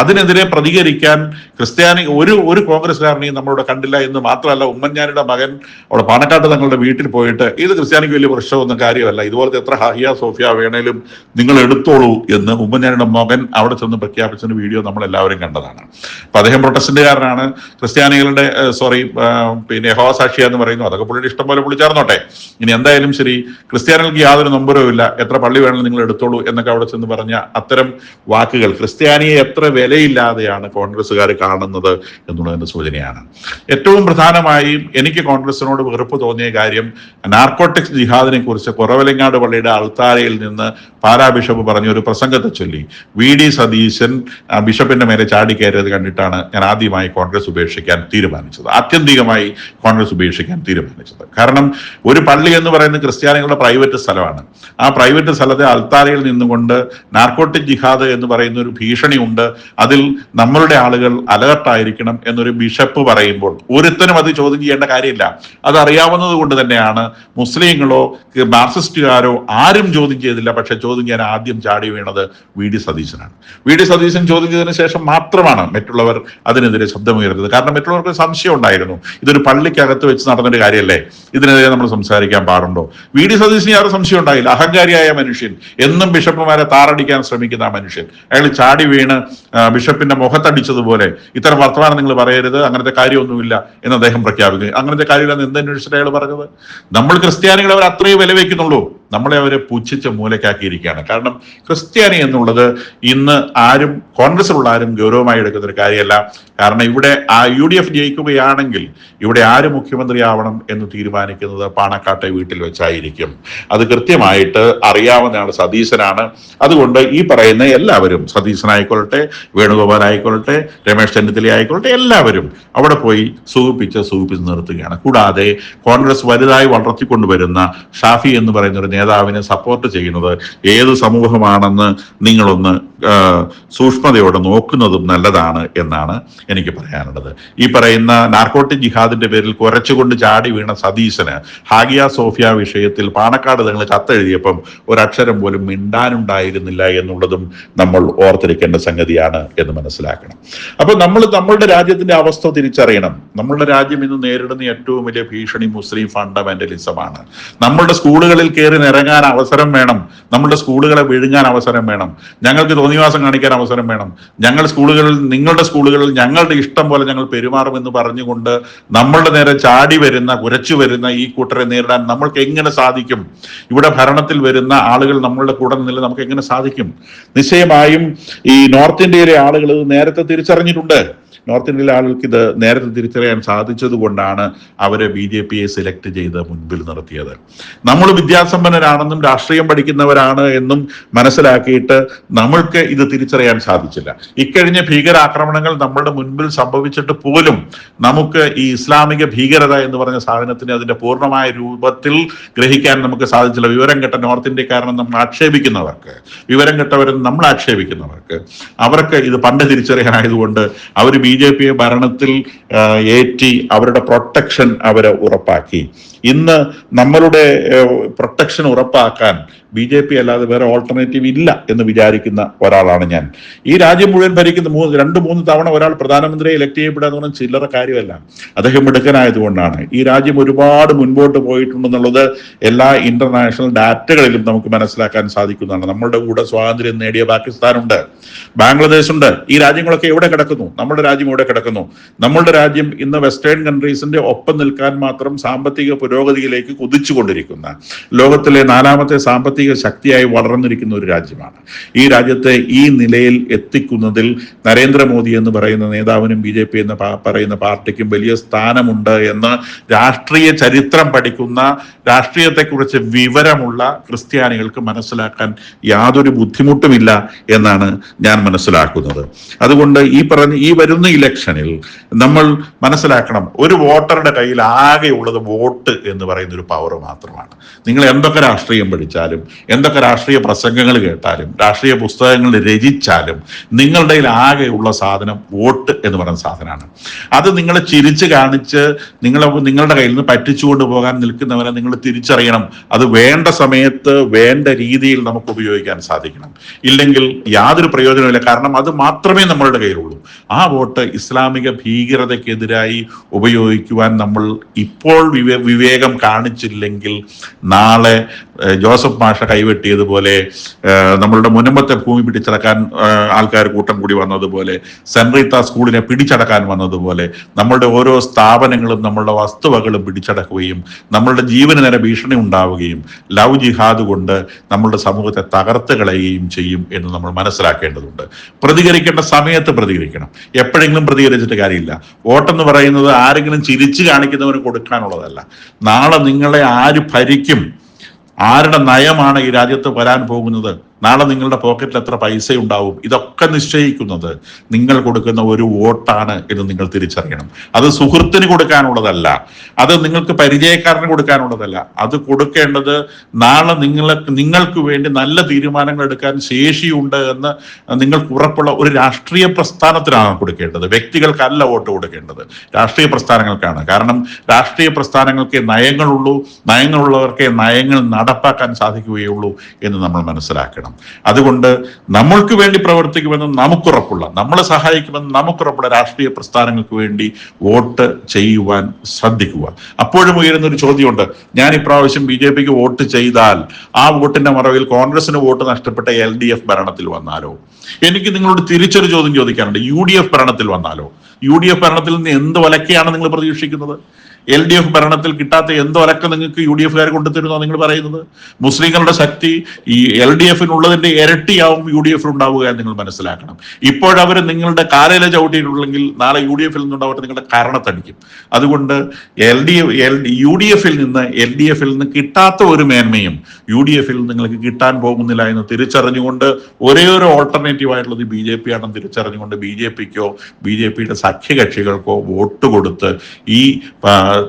അതിനെതിരെ പ്രതികരിക്കാൻ ക്രിസ്ത്യാനി ഒരു ഒരു കോൺഗ്രസ്സുകാരനെയും നമ്മളിവിടെ കണ്ടില്ല എന്ന് മാത്രമല്ല ഉമ്മൻചാണ്ടിയുടെ മകൻ അവിടെ പാണക്കാട്ട് തങ്ങളുടെ വീട്ടിൽ പോയിട്ട് ഇത് ക്രിസ്ത്യാനിക്ക് വലിയ പ്രശ്നമൊന്നും കാര്യമല്ല. ഇതുപോലത്തെ എത്ര ഹാഹിയ സോഫിയ വേണേലും നിങ്ങൾ എടുത്തോളൂ എന്ന് ഉമ്മൻചാണ്ടിയുടെ മകൻ അവിടെ ചെന്ന് പ്രഖ്യാപിച്ചതിന് വീഡിയോ നമ്മൾ എല്ലാവരും കണ്ടതാണ്. അപ്പൊ അദ്ദേഹം പ്രൊട്ടസ്റ്റന്റുകാരനാണ്. ക്രിസ്ത്യാനികളുടെ സോറി പിന്നെ യഹോവ സാക്ഷിയ എന്ന് പറയുന്നു. അതൊക്കെ പുള്ളിയുടെ ഇഷ്ടം പോലെ പുള്ളി ചേർന്നോട്ടെ ഇനി എന്തായാലും ശരി ക്രിസ്ത്യാനികൾക്ക് യാതൊരു നമ്പരവും ഇല്ല. എത്ര പള്ളി വേണമെങ്കിലും നിങ്ങൾ എടുത്തോളൂ എന്നൊക്കെ അവിടെ ചെന്ന് പറഞ്ഞ അത്തരം വാക്കുകൾ. ക്രിസ്ത്യാനിയെ എത്ര വിലയില്ലാതെയാണ് കോൺഗ്രസ്സുകാർ കാണുന്നത് എന്നുള്ളതിന്റെ സൂചനയാണ്. ഏറ്റവും പ്രധാനമായും എനിക്ക് കോൺഗ്രസിനോട് വെറുപ്പ് തോന്നിയ കാര്യം നാർക്കോട്ടിക്സ് ജിഹാദിനെ കുറിച്ച് കുറവലങ്ങാട് പള്ളിയുടെ അൾത്താരയിൽ നിന്ന് പാലാ ബിഷപ്പ് പറഞ്ഞ ഒരു പ്രസംഗത്തെ ചൊല്ലി. വി. ഡി. സതീശൻ ബിഷപ്പിന്റെ മേലെ ചാടിക്കയറിയത് കണ്ടിട്ടാണ് ഞാൻ ആദ്യമായി കോൺഗ്രസ് ഉപേക്ഷിക്കാൻ തീരുമാനിച്ചത്. ആത്യന്തികമായി കോൺഗ്രസ് ഉപേക്ഷിക്കാൻ തീരുമാനിച്ചത്. കാരണം ഒരു പള്ളി എന്ന് പറയുന്നത് ക്രിസ്ത്യാനികളുടെ പ്രൈവറ്റ് സ്ഥലം സ്ഥലമാണ്. ആ പ്രൈവറ്റ് സ്ഥലത്തെ അൽത്താരയിൽ നിന്നുകൊണ്ട് നാർക്കോട്ടിക് ജിഹാദ് എന്ന് പറയുന്ന ഒരു ഭീഷണി ഉണ്ട് അതിൽ നമ്മളുടെ ആളുകൾ അലേർട്ടായിരിക്കണം എന്നൊരു ബിഷപ്പ് പറയുമ്പോൾ ഒരുത്തനും അത് ചോദ്യം ചെയ്യേണ്ട കാര്യമില്ല. അത് കൊണ്ട് തന്നെയാണ് മുസ്ലിങ്ങളോ മാർക്സിസ്റ്റുകാരോ ആരും ചോദ്യം ചെയ്തില്ല. പക്ഷെ ചോദ്യം ചെയ്യാൻ ആദ്യം ചാടി വീണത് വി ഡി സതീശനാണ്. വി ഡി സതീശൻ ചോദ്യം ചെയ്തതിന് ശേഷം മാത്രമാണ് മറ്റുള്ളവർ അതിനെതിരെ ശബ്ദമുയർത്തത് കാരണം മറ്റുള്ളവർക്ക് സംശയം ഉണ്ടായിരുന്നു. ഇതൊരു പള്ളിക്കകത്ത് വെച്ച് നടന്നൊരു കാര്യമല്ലേ? ഇതിനെതിരെ നമ്മൾ സംസാരിക്കാൻ പാടുണ്ടോ? വി ഡി സതീശന് ആരും സംശയം ഉണ്ടായില്ല അഹങ്കാരിയായ മനുഷ്യൻ. എന്നും ബിഷപ്പുമാരെ താറടിക്കാൻ ശ്രമിക്കുന്ന ആ മനുഷ്യൻ. അയാൾ ചാടി വീണ് ബിഷപ്പിന്റെ മുഖത്തടിച്ചതുപോലെ ഇത്തരം വർത്തമാനം നിങ്ങൾ പറയരുത് അങ്ങനത്തെ കാര്യമൊന്നുമില്ല എന്ന് അദ്ദേഹം പ്രഖ്യാപിക്കുന്നു. അങ്ങനത്തെ കാര്യമില്ലെന്ന് എന്തന്വേഷിച്ചിട്ട് അയാൾ പറഞ്ഞത്? നമ്മൾ ക്രിസ്ത്യാനികളെ അവർ അത്രയും വില വയ്ക്കുന്നുള്ളൂ നമ്മളെ അവരെ പുച്ഛിച്ച് മൂലക്കാക്കിയിരിക്കുകയാണ് കാരണം ക്രിസ്ത്യാനി എന്നുള്ളത് ഇന്ന് ആരും കോൺഗ്രസിലുള്ള ആരും ഗൗരവമായി എടുക്കുന്ന ഒരു കാര്യമല്ല. കാരണം ഇവിടെ ആ യു ഡി എഫ് ജയിക്കുകയാണെങ്കിൽ ഇവിടെ ആര് മുഖ്യമന്ത്രിയാവണം എന്ന് തീരുമാനിക്കുന്നത് പാണക്കാട്ടെ വീട്ടിൽ വെച്ചായിരിക്കും. അത് കൃത്യമായിട്ട് അറിയാവുന്നതാണ് സതീശനാണ്. അതുകൊണ്ട് ഈ പറയുന്ന എല്ലാവരും സതീശനായിക്കൊള്ളട്ടെ വേണുഗോപാൽ ആയിക്കൊള്ളട്ടെ രമേശ് ചെന്നിത്തല ആയിക്കൊള്ളട്ടെ എല്ലാവരും അവിടെ പോയി സൂചിപ്പിച്ച് സൂചിപ്പിച്ച് നിർത്തുകയാണ്. കൂടാതെ കോൺഗ്രസ് വലുതായി വളർത്തിക്കൊണ്ടുവരുന്ന ഷാഫി എന്ന് പറയുന്ന ഒരു നേതാവിനെ സപ്പോർട്ട് ചെയ്യുന്നത് ഏത് സമൂഹമാണെന്ന് നിങ്ങളൊന്ന് സൂക്ഷ്മതയോടെ നോക്കുന്നതും നല്ലതാണ് എന്നാണ് എനിക്ക് പറയാനുള്ളത്. ഈ പറയുന്ന നാർക്കോട്ടിക് ജിഹാദിന്റെ പേരിൽ കുറച്ചുകൊണ്ട് ചാടി വീണ സതീശന് ഹാഗിയ സോഫിയ വിഷയത്തിൽ പാണക്കാട് തങ്ങൾ കത്തെഴുതിയപ്പം ഒരക്ഷരം പോലും മിണ്ടാനുണ്ടായിരുന്നില്ല എന്നുള്ളതും നമ്മൾ ഓർത്തിരിക്കേണ്ട സംഗതിയാണ് എന്ന് മനസ്സിലാക്കണം. അപ്പൊ നമ്മൾ നമ്മളുടെ രാജ്യത്തിന്റെ അവസ്ഥ തിരിച്ചറിയണം. നമ്മളുടെ രാജ്യം ഇന്ന് നേരിടുന്ന ഏറ്റവും വലിയ ഭീഷണി മുസ്ലിം ഫണ്ടമെന്റലിസമാണ് നമ്മളുടെ സ്കൂളുകളിൽ കയറി നിറങ്ങാൻ അവസരം വേണം. നമ്മളുടെ സ്കൂളുകളെ വിഴുങ്ങാൻ അവസരം വേണം. ഞങ്ങൾക്ക് തോന്നിവാസം കാണിക്കാൻ അവസരം വേണം. ഞങ്ങൾ സ്കൂളുകളിൽ നിങ്ങളുടെ സ്കൂളുകളിൽ ഞങ്ങളുടെ ഇഷ്ടം പോലെ ഞങ്ങൾ പെരുമാറുമെന്ന് പറഞ്ഞുകൊണ്ട് നമ്മളുടെ നേരെ ചാടി വരുന്ന കുരച്ചു വരുന്ന ഈ കൂട്ടരെ നേരിടാൻ നമ്മൾക്ക് എങ്ങനെ സാധിക്കും? ഇവിടെ ഭരണത്തിൽ വരുന്ന ആളുകൾ നമ്മളുടെ കൂടെ നിന്നില്ല നമുക്ക് എങ്ങനെ സാധിക്കും? നിശ്ചയമായും ഈ നോർത്ത് ഇന്ത്യയിലെ ആളുകൾ നേരത്തെ തിരിച്ചറിഞ്ഞിട്ടുണ്ട്. നോർത്ത് ഇന്ത്യയിലെ ആളുകൾക്ക് ഇത് നേരത്തെ തിരിച്ചറിയാൻ സാധിച്ചത് കൊണ്ടാണ് അവരെ ബി ജെ പിയെ സെലക്ട് ചെയ്ത് മുൻപിൽ നിർത്തിയത്. നമ്മൾ വിദ്യാസമ്പന്നരാണെന്നും രാഷ്ട്രീയം പഠിക്കുന്നവരാണ് എന്നും മനസ്സിലാക്കിയിട്ട് നമ്മൾക്ക് ഇത് തിരിച്ചറിയാൻ സാധിച്ചില്ല. ഇക്കഴിഞ്ഞ ഭീകരാക്രമണങ്ങൾ നമ്മളുടെ മുൻപിൽ സംഭവിച്ചിട്ട് പോലും നമുക്ക് ഈ ഇസ്ലാമിക ഭീകരത എന്ന് പറഞ്ഞ സാധനത്തിന് അതിന്റെ പൂർണമായ രൂപത്തിൽ ഗ്രഹിക്കാൻ നമുക്ക് സാധിച്ചില്ല. വിവരം കെട്ട നോർത്ത് ഇന്ത്യക്കാരനെ നമ്മൾ ആക്ഷേപിക്കുന്നവർക്ക് വിവരം കെട്ടവരെന്ന് നമ്മൾ ആക്ഷേപിക്കുന്നവർക്ക് അവർക്ക് ഇത് പണ്ട് തിരിച്ചറിയാനായതുകൊണ്ട് അവർ ബി ജെ പിയെ ഭരണത്തിൽ ഏറ്റി അവരുടെ പ്രൊട്ടക്ഷൻ അവരെ ഉറപ്പാക്കി. ഇന്ന് നമ്മളുടെ പ്രൊട്ടക്ഷൻ ഉറപ്പാക്കാൻ ബി ജെ പി അല്ലാതെ വേറെ ഓൾട്ടർനേറ്റീവ് ഇല്ല എന്ന് വിചാരിക്കുന്ന ഒരാളാണ് ഞാൻ. ഈ രാജ്യം മുഴുവൻ ഭരിക്കുന്ന മൂന്ന് രണ്ട് മൂന്ന് തവണ ഒരാൾ പ്രധാനമന്ത്രിയെ ഇലക്ട് ചെയ്യപ്പെടുക എന്ന് പറഞ്ഞാൽ ചില്ലറ കാര്യമല്ല. അദ്ദേഹം മിടുക്കനായതുകൊണ്ടാണ്. ഈ രാജ്യം ഒരുപാട് മുൻപോട്ട് പോയിട്ടുണ്ടെന്നുള്ളത് എല്ലാ ഇന്റർനാഷണൽ ഡാറ്റകളിലും നമുക്ക് മനസ്സിലാക്കാൻ സാധിക്കുന്നതാണ്. നമ്മുടെ കൂടെ സ്വാതന്ത്ര്യം നേടിയ പാകിസ്ഥാനുണ്ട് ബാംഗ്ലാദേശ് ഉണ്ട് ഈ രാജ്യങ്ങളൊക്കെ എവിടെ കിടക്കുന്നു? നമ്മുടെ രാജ്യം എവിടെ കിടക്കുന്നു? നമ്മളുടെ രാജ്യം ഇന്ന് വെസ്റ്റേൺ കൺട്രീസിന്റെ ഒപ്പം നിൽക്കാൻ മാത്രം സാമ്പത്തിക പുരോഗതിയിലേക്ക് കുതിച്ചുകൊണ്ടിരിക്കുന്ന ലോകത്തിലെ നാലാമത്തെ സാമ്പത്തിക ശക്തിയായി വളർന്നിരിക്കുന്ന ഒരു രാജ്യമാണ്. ഈ രാജ്യത്തെ ഈ നിലയിൽ എത്തിക്കുന്നതിൽ നരേന്ദ്രമോദി എന്ന് പറയുന്ന നേതാവിനും ബി ജെ പി എന്ന് പറയുന്ന പാർട്ടിക്കും വലിയ സ്ഥാനമുണ്ട് എന്ന് രാഷ്ട്രീയ ചരിത്രം പഠിക്കുന്ന രാഷ്ട്രീയത്തെക്കുറിച്ച് വിവരമുള്ള ക്രിസ്ത്യാനികൾക്ക് മനസ്സിലാക്കാൻ യാതൊരു ബുദ്ധിമുട്ടുമില്ല എന്നാണ് ഞാൻ മനസ്സിലാക്കുന്നത്. അതുകൊണ്ട് ഈ പറഞ്ഞ ഈ വരുന്ന ഇലക്ഷനിൽ നമ്മൾ മനസ്സിലാക്കണം ഒരു വോട്ടറുടെ കയ്യിൽ ആകെയുള്ളത് വോട്ട് എന്ന് പറയുന്ന ഒരു പവർ മാത്രമാണ്. നിങ്ങൾ എന്തൊക്കെ രാഷ്ട്രീയം പഠിച്ചാലും എന്തൊക്കെ രാഷ്ട്രീയ പ്രസംഗങ്ങൾ കേട്ടാലും രാഷ്ട്രീയ പുസ്തകങ്ങൾ രചിച്ചാലും നിങ്ങളുടെ ആകെയുള്ള സാധനം വോട്ട് എന്ന് പറയുന്ന സാധനമാണ്. അത് നിങ്ങളെ ചിരിച്ച് കാണിച്ച് നിങ്ങളെ നിങ്ങളുടെ കയ്യിൽ നിന്ന് പറ്റിച്ചുകൊണ്ട് പോകാൻ നിൽക്കുന്നവരെ നിങ്ങൾ തിരിച്ചറിയണം. അത് വേണ്ട സമയത്ത് വേണ്ട രീതിയിൽ നമുക്ക് ഉപയോഗിക്കാൻ സാധിക്കണം. ഇല്ലെങ്കിൽ യാതൊരു പ്രയോജനമില്ല കാരണം അത് മാത്രമേ നമ്മളുടെ കയ്യിലുള്ളൂ. ആ വോട്ട് ഇസ്ലാമിക ഭീകരതയ്ക്കെതിരായി ഉപയോഗിക്കുവാൻ നമ്മൾ ഇപ്പോൾ വിവേ- വിവേകം കാണിച്ചില്ലെങ്കിൽ നാളെ ജോസഫ് മാഷ കൈവെട്ടിയതുപോലെ ഏഹ്, നമ്മളുടെ മുനമ്പത്തെ ഭൂമി പിടിച്ചടക്കാൻ ആൾക്കാർ കൂട്ടം കൂടി വന്നതുപോലെ സെൻറീത്ത സ്കൂളിനെ പിടിച്ചടക്കാൻ വന്നതുപോലെ നമ്മളുടെ ഓരോ സ്ഥാപനങ്ങളും നമ്മളുടെ വസ്തുവകളും പിടിച്ചടക്കുകയും നമ്മളുടെ ജീവന് നേരെ ഭീഷണി ഉണ്ടാവുകയും ലവ് ജിഹാദ് കൊണ്ട് നമ്മളുടെ സമൂഹത്തെ തകർത്ത് കളയുകയും ചെയ്യും എന്ന് നമ്മൾ മനസ്സിലാക്കേണ്ടതുണ്ട്. പ്രതികരിക്കേണ്ട സമയത്ത് പ്രതികരിക്കണം. എപ്പോഴെങ്കിലും പ്രതികരിച്ചിട്ട് കാര്യമില്ല. വോട്ടെന്ന് പറയുന്നത് ആരെങ്കിലും ചിരിച്ചു കാണിക്കുന്നവന് കൊടുക്കാനുള്ളതല്ല. നാളെ നിങ്ങളെ ആര് ഭരിക്കും? ആരുടെ നയമാണ് ഈ രാജ്യത്ത് വരാൻ പോകുന്നത്? നാളെ നിങ്ങളുടെ പോക്കറ്റിൽ എത്ര പൈസ ഉണ്ടാവും ഇതൊക്കെ നിശ്ചയിക്കുന്നത് നിങ്ങൾ കൊടുക്കുന്ന ഒരു വോട്ടാണ് എന്ന് നിങ്ങൾ തിരിച്ചറിയണം. അത് സുഹൃത്തിന് കൊടുക്കാനുള്ളതല്ല. അത് നിങ്ങൾക്ക് പരിചയക്കാരന് കൊടുക്കാനുള്ളതല്ല. അത് കൊടുക്കേണ്ടത് നാളെ നിങ്ങളെ നിങ്ങൾക്ക് വേണ്ടി നല്ല തീരുമാനങ്ങൾ എടുക്കാൻ ശേഷിയുണ്ട് എന്ന് നിങ്ങൾക്ക് ഉറപ്പുള്ള ഒരു രാഷ്ട്രീയ പ്രസ്ഥാനത്തിനാണ് കൊടുക്കേണ്ടത്. വ്യക്തികൾക്കല്ല വോട്ട് കൊടുക്കേണ്ടത്. രാഷ്ട്രീയ പ്രസ്ഥാനങ്ങൾക്കാണ്. കാരണം രാഷ്ട്രീയ പ്രസ്ഥാനങ്ങൾക്ക് നയങ്ങളുള്ളൂ. നയങ്ങളുള്ളവർക്കേ നയങ്ങൾ നടപ്പാക്കാൻ സാധിക്കുകയുള്ളൂ എന്ന് നമ്മൾ മനസ്സിലാക്കണം. അതുകൊണ്ട് നമ്മൾക്ക് വേണ്ടി പ്രവർത്തിക്കുമെന്ന് നമുക്കുറപ്പുള്ള നമ്മളെ സഹായിക്കുമെന്ന് നമുക്കുറപ്പുള്ള രാഷ്ട്രീയ പ്രസ്ഥാനങ്ങൾക്ക് വേണ്ടി വോട്ട് ചെയ്യുവാൻ ശ്രദ്ധിക്കുക. അപ്പോഴും ഉയരുന്ന ഒരു ചോദ്യമുണ്ട്. ഞാൻ ഇപ്രാവശ്യം ബി ജെ പിക്ക് വോട്ട് ചെയ്താൽ ആ വോട്ടിന്റെ മറവിൽ കോൺഗ്രസിന് വോട്ട് നഷ്ടപ്പെട്ട എൽ ഡി എഫ് ഭരണത്തിൽ വന്നാലോ? എനിക്ക് നിങ്ങളോട് തിരിച്ചൊരു ചോദ്യം ചോദിക്കാനുണ്ട്. യു ഡി എഫ് ഭരണത്തിൽ വന്നാലോ? യു ഡി എഫ് ഭരണത്തിൽ നിന്ന് എന്ത് വലക്കെയാണ് നിങ്ങൾ പ്രതീക്ഷിക്കുന്നത്? എൽ ഡി എഫ് ഭരണത്തിൽ കിട്ടാത്ത എന്തോ അലക്ക നിങ്ങൾക്ക് യു ഡി എഫുകാർ കൊണ്ടുതരുന്നോ നിങ്ങൾ പറയുന്നത്? മുസ്ലിങ്ങളുടെ ശക്തി ഈ എൽ ഡി എഫിനുള്ളതിന്റെ ഇരട്ടിയാവും യു ഡി എഫിൽ ഉണ്ടാവുക എന്ന് നിങ്ങൾ മനസ്സിലാക്കണം. ഇപ്പോഴവർ നിങ്ങളുടെ കാലയില ചവിട്ടിയിട്ടുണ്ടെങ്കിൽ നാളെ യു ഡി എഫിൽ നിന്നുണ്ടാവട്ടെ നിങ്ങളുടെ കാരണത്തടിക്കും. അതുകൊണ്ട് L D F L U D എഫിൽ നിന്ന് എൽ ഡി എഫിൽ നിന്ന് കിട്ടാത്ത ഒരു മേന്മയും യു ഡി എഫിൽ നിങ്ങൾക്ക് കിട്ടാൻ പോകുന്നില്ല എന്ന് തിരിച്ചറിഞ്ഞുകൊണ്ട് ഒരേ ഒരു ഓൾട്ടർനേറ്റീവ് ആയിട്ടുള്ളത് ബി ജെ പി ആണെന്ന് തിരിച്ചറിഞ്ഞുകൊണ്ട് ബി ജെ പിക്കോ ബി ജെ പിയുടെ സഖ്യകക്ഷികൾക്കോ വോട്ട് കൊടുത്ത് ഈ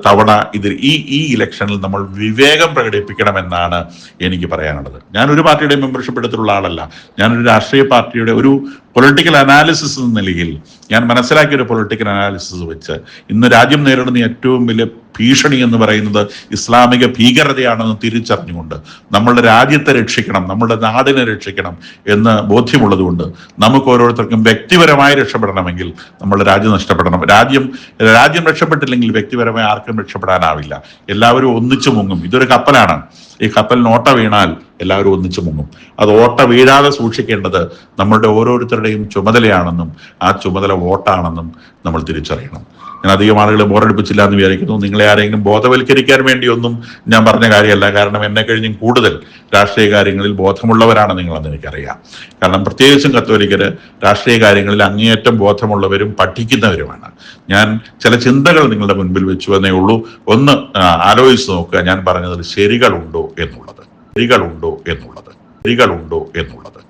തവണ ഇതിൽ ഈ ഈ ഇലക്ഷനിൽ നമ്മൾ വിവേകം പ്രകടിപ്പിക്കണമെന്നാണ് എനിക്ക് പറയാനുള്ളത്. ഞാൻ ഒരു പാർട്ടിയുടെ മെമ്പർഷിപ്പ് എടുത്തിട്ടുള്ള ആളല്ല. ഞാനൊരു രാഷ്ട്രീയ പാർട്ടിയുടെ ഒരു പൊളിറ്റിക്കൽ അനാലിസിസ് എന്ന നിലയിൽ ഞാൻ മനസ്സിലാക്കിയ ഒരു പൊളിറ്റിക്കൽ അനാലിസിസ് വെച്ച് ഇന്ന് രാജ്യം നേരിടുന്ന ഏറ്റവും വലിയ ഭീഷണി എന്ന് പറയുന്നത് ഇസ്ലാമിക ഭീകരതയാണെന്ന് തിരിച്ചറിഞ്ഞുകൊണ്ട് നമ്മളുടെ രാജ്യത്തെ രക്ഷിക്കണം നമ്മുടെ നാടിനെ രക്ഷിക്കണം എന്ന് ബോധ്യമുള്ളതുകൊണ്ട് നമുക്ക് ഓരോരുത്തർക്കും വ്യക്തിപരമായി രക്ഷപ്പെടണമെങ്കിൽ നമ്മുടെ രാജ്യം നഷ്ടപ്പെടണം. രാജ്യം രാജ്യം രക്ഷപ്പെട്ടില്ലെങ്കിൽ വ്യക്തിപരമായി ആർക്കും രക്ഷപ്പെടാനാവില്ല. എല്ലാവരും ഒന്നിച്ചു മുങ്ങും. ഇതൊരു കപ്പലാണ്. ഈ കപ്പൽ നോട്ട വീണാൽ എല്ലാവരും ഒന്നിച്ചു മുങ്ങും. അത് ഓട്ട വീഴാതെ സൂക്ഷിക്കേണ്ടത് നമ്മളുടെ ഓരോരുത്തരുടെയും ചുമതലയാണെന്നും ആ ചുമതല വോട്ടാണെന്നും നമ്മൾ തിരിച്ചറിയണം. ഞാൻ അധികം ആളുകളെ ബോറടിപ്പിച്ചില്ല എന്ന് വിചാരിക്കുന്നു. നിങ്ങളെ ആരെങ്കിലും ബോധവൽക്കരിക്കാൻ വേണ്ടിയൊന്നും ഞാൻ പറഞ്ഞ കാര്യമല്ല. കാരണം എന്നെ കഴിഞ്ഞും കൂടുതൽ രാഷ്ട്രീയ കാര്യങ്ങളിൽ ബോധമുള്ളവരാണ് നിങ്ങളെന്ന് എനിക്കറിയാം. കാരണം പ്രത്യേകിച്ചും കത്തോലിക്കര് രാഷ്ട്രീയ കാര്യങ്ങളിൽ അങ്ങേയറ്റം ബോധമുള്ളവരും പഠിക്കുന്നവരുമാണ്. ഞാൻ ചില ചിന്തകൾ നിങ്ങളുടെ മുൻപിൽ വെച്ചു എന്നേ ഉള്ളൂ. ഒന്ന് ആലോചിച്ച് നോക്കുക. ഞാൻ പറഞ്ഞതിൽ ശരികളുണ്ടോ എന്നുള്ളത്. ശരികളുണ്ടോ എന്നുള്ളത്. സ്ത്രീകളുണ്ടോ എന്നുള്ളത്.